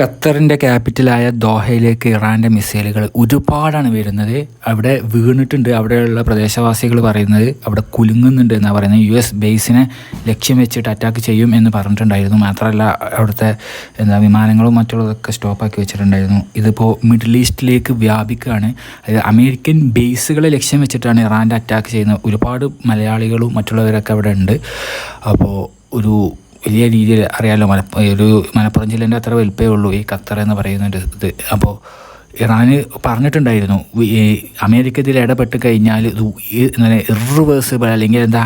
ഖത്തറിന്റെ ക്യാപിറ്റലായ ദോഹയിലേക്ക് ഇറാന്റെ മിസൈലുകൾ ഒരുപാടാണ് വരുന്നത്. അവിടെ വീണിട്ടുണ്ട്. അവിടെയുള്ള പ്രദേശവാസികൾ പറയുന്നത് അവിടെ കുലുങ്ങുന്നുണ്ട് എന്നാണ് പറയുന്നത്. യു എസ് ബേസിനെ ലക്ഷ്യം വെച്ചിട്ട് അറ്റാക്ക് ചെയ്യും എന്ന് പറഞ്ഞിട്ടുണ്ടായിരുന്നു. മാത്രമല്ല അവിടുത്തെ എന്താ വിമാനങ്ങളും മറ്റുള്ളതൊക്കെ സ്റ്റോപ്പാക്കി വെച്ചിട്ടുണ്ടായിരുന്നു. ഇതിപ്പോൾ മിഡിൽ ഈസ്റ്റിലേക്ക് വ്യാപിക്കുകയാണ്. അതായത് അമേരിക്കൻ ബേസുകളെ ലക്ഷ്യം വെച്ചിട്ടാണ് ഇറാന്റെ അറ്റാക്ക് ചെയ്യുന്നത് ഒരുപാട് മലയാളികളും മറ്റുള്ളവരൊക്കെ അവിടെ ഉണ്ട്. അപ്പോൾ ഒരു വലിയ രീതിയിൽ അറിയാമല്ലോ മലപ്പ ഒരു മലപ്പുറം ജില്ലേന്റെ അത്ര വലിപ്പമേ ഉള്ളൂ ഈ ഖത്തർ എന്ന് പറയുന്ന ഒരു ഇത്. അപ്പോൾ ഇറാന് പറഞ്ഞിട്ടുണ്ടായിരുന്നു അമേരിക്ക ഇതിൽ ഇടപെട്ട് കഴിഞ്ഞാൽ എന്താണ് ഇറിവേഴ്സിബിൾ അല്ലെങ്കിൽ എന്താ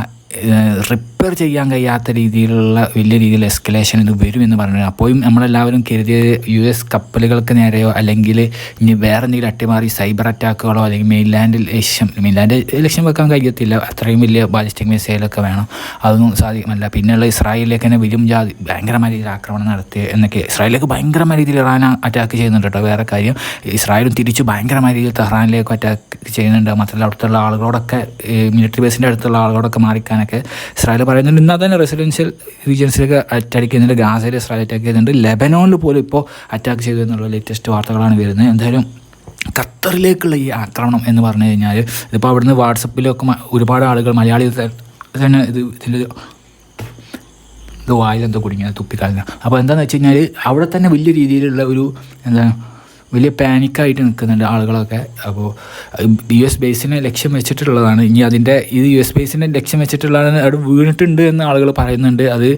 റിപ്പയർ ചെയ്യാൻ കഴിയാത്ത രീതിയിലുള്ള വലിയ രീതിയിൽ എസ്കലേഷൻ ഇത് വരുമെന്ന് പറഞ്ഞു അപ്പോഴും നമ്മളെല്ലാവരും കരുതിയത് യു എസ് കപ്പലുകൾക്ക് നേരെയോ അല്ലെങ്കിൽ ഇനി വേറെ എന്തെങ്കിലും അട്ടിമാറി സൈബർ അറ്റാക്കുകളോ അല്ലെങ്കിൽ മെയിൻലാൻഡിൽ ലക്ഷ്യം മെയിൻലാൻഡ് ലക്ഷ്യം വെക്കാൻ കഴിയത്തില്ല. അത്രയും വലിയ ബാലിസ്റ്റിക് മിസൈലൊക്കെ വേണം. അതൊന്നും സാധിക്കുമല്ല പിന്നെയുള്ള ഇസ്രായേലിലേക്ക് തന്നെ വലിയ ജാതി ഭയങ്കരമായ രീതിയിൽ ആക്രമണം നടത്തി എന്നൊക്കെ ഇസ്രായേലിലേക്ക് ഭയങ്കരമായ രീതിയിൽ ഇറാൻ അറ്റാക്ക് ചെയ്യുന്നുണ്ട് കേട്ടോ. വേറെ കാര്യം ഇസ്രായേലും തിരിച്ച് ഭയങ്കരമായ രീതിയിൽ തെഹ്റാനിലേക്ക് അറ്റാക്ക് ചെയ്യുന്നുണ്ട്. മാത്രമല്ല അവിടുത്തെ ആളുകളോടൊക്കെ മിലിറ്ററി ബേസിന്റെ അടുത്തുള്ള ആളുകളോടൊക്കെ മാറിക്കാനൊക്കെ ഇസ്രായേൽ പറയുന്നുണ്ട്. ഇന്ന് തന്നെ റെസിഡൻഷ്യൽ റീജിയൻസിലേക്ക് അറ്റാക്ക് ചെയ്യുന്നുണ്ട് ഗാസയിൽ ഇസ്രായേൽ അറ്റാക്ക് ചെയ്യുന്നുണ്ട് ലെബനോണിൽ പോലും ഇപ്പോൾ അറ്റാക്ക് ചെയ്തു എന്നുള്ള ലേറ്റസ്റ്റ് വാർത്തകളാണ് വരുന്നത്. എന്തായാലും ഖത്തറിലേക്കുള്ള ഈ ആക്രമണം എന്ന് പറഞ്ഞു കഴിഞ്ഞാൽ ഇതിപ്പോൾ അവിടുന്ന് വാട്സപ്പിലൊക്കെ ഒരുപാട് ആളുകൾ മലയാളി തന്നെ ഇത് ഇതിന്റെ ഇത് വായിലെന്തോ കുടുങ്ങിയത് തുപ്പിക്കാലിന് അപ്പോൾ എന്താണെന്ന് വെച്ച് കഴിഞ്ഞാൽ അവിടെ തന്നെ വലിയ രീതിയിലുള്ള ഒരു എന്താണ് വലിയ പാനിക്കായിട്ട് നിൽക്കുന്നുണ്ട് ആളുകളൊക്കെ. അപ്പോൾ യു എസ് ബേസിനെ ലക്ഷ്യം വെച്ചിട്ടുള്ളതാണ്. ഇനി അതിന്റെ ഇത് യു എസ് ബേസിനെ ലക്ഷ്യം വെച്ചിട്ടുള്ളതാണ് അവിടെ വീണിട്ടുണ്ട് എന്ന് ആളുകൾ പറയുന്നുണ്ട്. അത്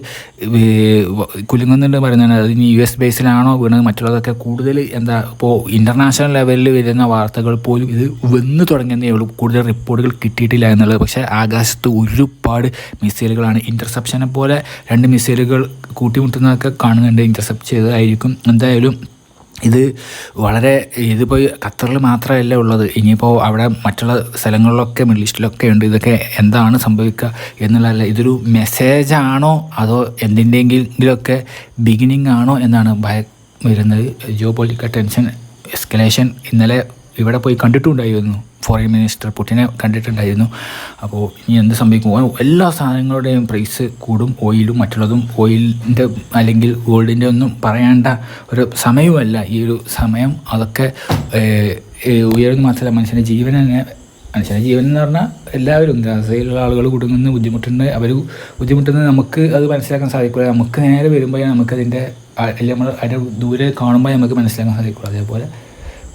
കുലുങ്ങുന്നുണ്ട് പറയുന്നുണ്ട്. അത് ഇനി യു എസ് ബേസിലാണോ വീണത്? മറ്റുള്ളതൊക്കെ കൂടുതൽ എന്താ ഇപ്പോൾ ഇന്റർനാഷണൽ ലെവലിൽ വരുന്ന വാർത്തകൾ പോലും ഇത് വന്ന് തുടങ്ങുന്നേ ഉള്ളൂ. കൂടുതൽ റിപ്പോർട്ടുകൾ കിട്ടിയിട്ടില്ല എന്നുള്ളത്. പക്ഷേ ആകാശത്ത് ഒരുപാട് മിസൈലുകളാണ്. ഇന്റർസെപ്ഷനെ പോലെ രണ്ട് മിസൈലുകൾ കൂട്ടിമുട്ടുന്നതൊക്കെ കാണുന്നുണ്ട്. ഇന്റർസെപ്റ്റ് ചെയ്തതായിരിക്കും. എന്തായാലും ഇത് വളരെ ഇതിപ്പോൾ ഖത്തറിൽ മാത്രമല്ല ഉള്ളത്. ഇനിയിപ്പോൾ അവിടെ മറ്റുള്ള സ്ഥലങ്ങളിലൊക്കെ മിഡിൽ ഈസ്റ്റിലൊക്കെ ഉണ്ട്. ഇതൊക്കെ എന്താണ് സംഭവിക്കുക എന്നുള്ളതല്ല. ഇതൊരു മെസ്സേജാണോ അതോ എന്തിന്റെങ്കിലൊക്കെ ബിഗിനിങ് ആണോ? എന്നാണ് ഭയ വരുന്നത്. ജിയോ പൊളിറ്റിക്കൽ ടെൻഷൻ എസ്കലേഷൻ ഇന്നലെ ഇവിടെ പോയി കണ്ടിട്ടുണ്ടായിരുന്നു ഫോറിൻ മിനിസ്റ്റർ പുട്ടിനെ കണ്ടിട്ടുണ്ടായിരുന്നു. അപ്പോൾ ഇനി എന്ത് സംഭവിക്കും? എല്ലാ സാധനങ്ങളുടെയും പ്രൈസ് കൂടും ഓയിലും മറ്റുള്ളതും ഓയിലിന്റെ അല്ലെങ്കിൽ ഗോൾഡിന്റെ ഒന്നും പറയേണ്ട ഒരു സമയവുമല്ല ഈ ഒരു സമയം അതൊക്കെ ഉയർന്നു മാത്രമല്ല മനുഷ്യന്റെ ജീവൻ തന്നെ മനുഷ്യന്റെ ജീവൻ എന്ന് പറഞ്ഞാൽ എല്ലാവരും ഗാസയിലുള്ള ആളുകൾ കുടുങ്ങുന്ന ബുദ്ധിമുട്ടുണ്ട് അവർ ബുദ്ധിമുട്ടുന്നത് നമുക്ക് അത് മനസ്സിലാക്കാൻ സാധിക്കില്ല നമുക്ക് നേരെ വരുമ്പോഴേ നമുക്കതിന്റെ നമ്മൾ അതിന്റെ ദൂരെ കാണുമ്പോൾ നമുക്ക് മനസ്സിലാക്കാൻ സാധിക്കുള്ളൂ. അതേപോലെ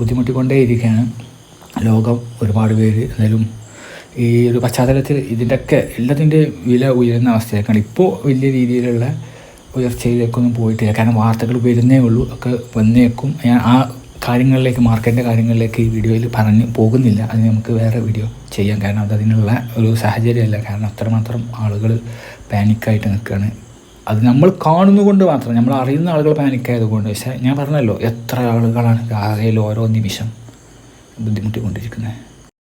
ബുദ്ധിമുട്ടിക്കൊണ്ടേയിരിക്കുകയാണ്. ലോകം ഒരുപാട് പേര് എന്തായാലും ഈ ഒരു പശ്ചാത്തലത്തിൽ ഇതിന്റെയൊക്കെ എല്ലാത്തിന്റെ വില ഉയരുന്ന അവസ്ഥയൊക്കെയാണ് ഇപ്പോൾ വലിയ രീതിയിലുള്ള ഉയർച്ചയിലേക്കൊന്നും പോയിട്ടില്ല. കാരണം വാർത്തകൾ വരുന്നേ ഉള്ളൂ ഒക്കെ വന്നേക്കും. ഞാൻ ആ കാര്യങ്ങളിലേക്ക് മാർക്കറ്റിന്റെ കാര്യങ്ങളിലേക്ക് ഈ വീഡിയോയിൽ പറഞ്ഞ് പോകുന്നില്ല. അത് നമുക്ക് വേറെ വീഡിയോ ചെയ്യാം. കാരണം അത് അതിനുള്ള ഒരു സാഹചര്യമല്ല. കാരണം അത്രമാത്രം ആളുകൾ പാനിക്കായിട്ട് നിൽക്കുകയാണ്. അത് നമ്മൾ കാണുന്നതുകൊണ്ട് മാത്രം നമ്മൾ അറിയുന്ന ആളുകൾ പാനിക്കായതുകൊണ്ട്. പക്ഷേ ഞാൻ പറഞ്ഞല്ലോ എത്ര ആളുകളാണ് ഗാസയിൽ ഓരോ നിമിഷം ബുദ്ധിമുട്ടിക്കൊണ്ടിരിക്കുന്നത്.